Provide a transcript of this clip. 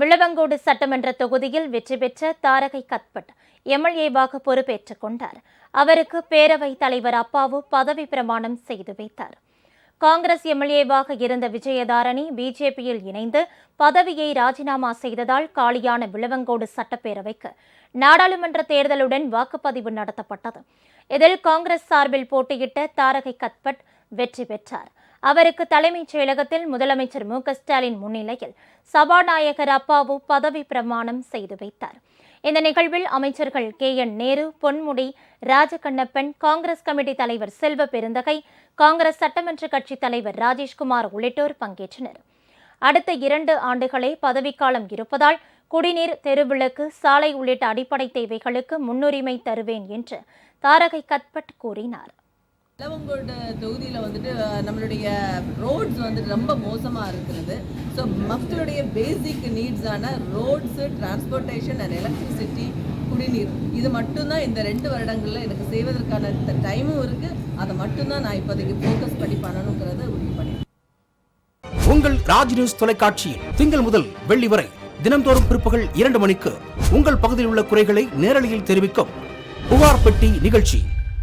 விளவங்கோடு சட்டமன்ற தொகுதியில் வெற்றி பெற்ற தாரகை கத்பட் எம்எல்ஏவாக பொறுப்பேற்றுக் கொண்டார். அவருக்கு பேரவைத் தலைவர் அப்பாவு பதவி பிரமாணம் செய்து வைத்தார். காங்கிரஸ் எம்எல்ஏவாக இருந்த விஜயதாரணி பிஜேபியில் இணைந்து பதவியை ராஜினாமா செய்ததால் காலியான விளவங்கோடு சட்டப்பேரவைக்கு நாடாளுமன்ற தேர்தலுடன் வாக்குப்பதிவு நடத்தப்பட்டது. இதில் காங்கிரஸ் சார்பில் போட்டியிட்ட தாரகை கத்பட் வெற்றி பெற்றார். அவருக்கு தலைமைச் செயலகத்தில் முதலமைச்சர் மு ஸ்டாலின் முன்னிலையில் சபாநாயகர் அப்பாவு பதவி பிரமாணம் செய்து வைத்தார். இந்த நிகழ்வில் அமைச்சர்கள் K. N. Nehru Ponmudi Rajakannappan Congress committee தலைவர் செல்வ பெருந்தகை காங்கிரஸ் சட்டமன்ற கட்சித் தலைவர் ராஜேஷ்குமார் உள்ளிட்டோர் பங்கேற்றனர். அடுத்த இரண்டு ஆண்டுகளே பதவிக்காலம் இருப்பதால் குடிநீர் தெருவிளக்கு சாலை உள்ளிட்ட அடிப்படை தேவைகளுக்கு முன்னுரிமை தருவேன் என்று தாரகை கத்பட் கூறினார். இளவங்கோடு தொகுதியில் வந்துட்டு நம்மளுடைய ரோட்ஸ் வந்துட்டு ரொம்ப மோசமாக இருக்கிறது. ஸோ மக்களுடைய பேசிக் நீட்ஸான ரோட்ஸு டிரான்ஸ்போர்ட்டேஷன் அண்ட் எலக்ட்ரிசிட்டி குடிநீர். இது மட்டும்தான் இந்த ரெண்டு வருடங்களில் எனக்கு செய்வதற்கான டைமும் இருக்குது அதை மட்டும்தான் நான் இப்போதைக்கு ஃபோக்கஸ் பண்ணி பண்ணணுங்கிறத உறுதி பண்ணேன் உங்கள் ராஜ் நியூஸ் தொலைக்காட்சியில் திங்கள் முதல் வெள்ளி வரை தினம்தோறும் பிற்பகல் இரண்டு மணிக்கு உங்கள் பகுதியில் உள்ள குறைகளை நேரலையில் தெரிவிக்கும் புகார் பெட்டி நிகழ்ச்சி.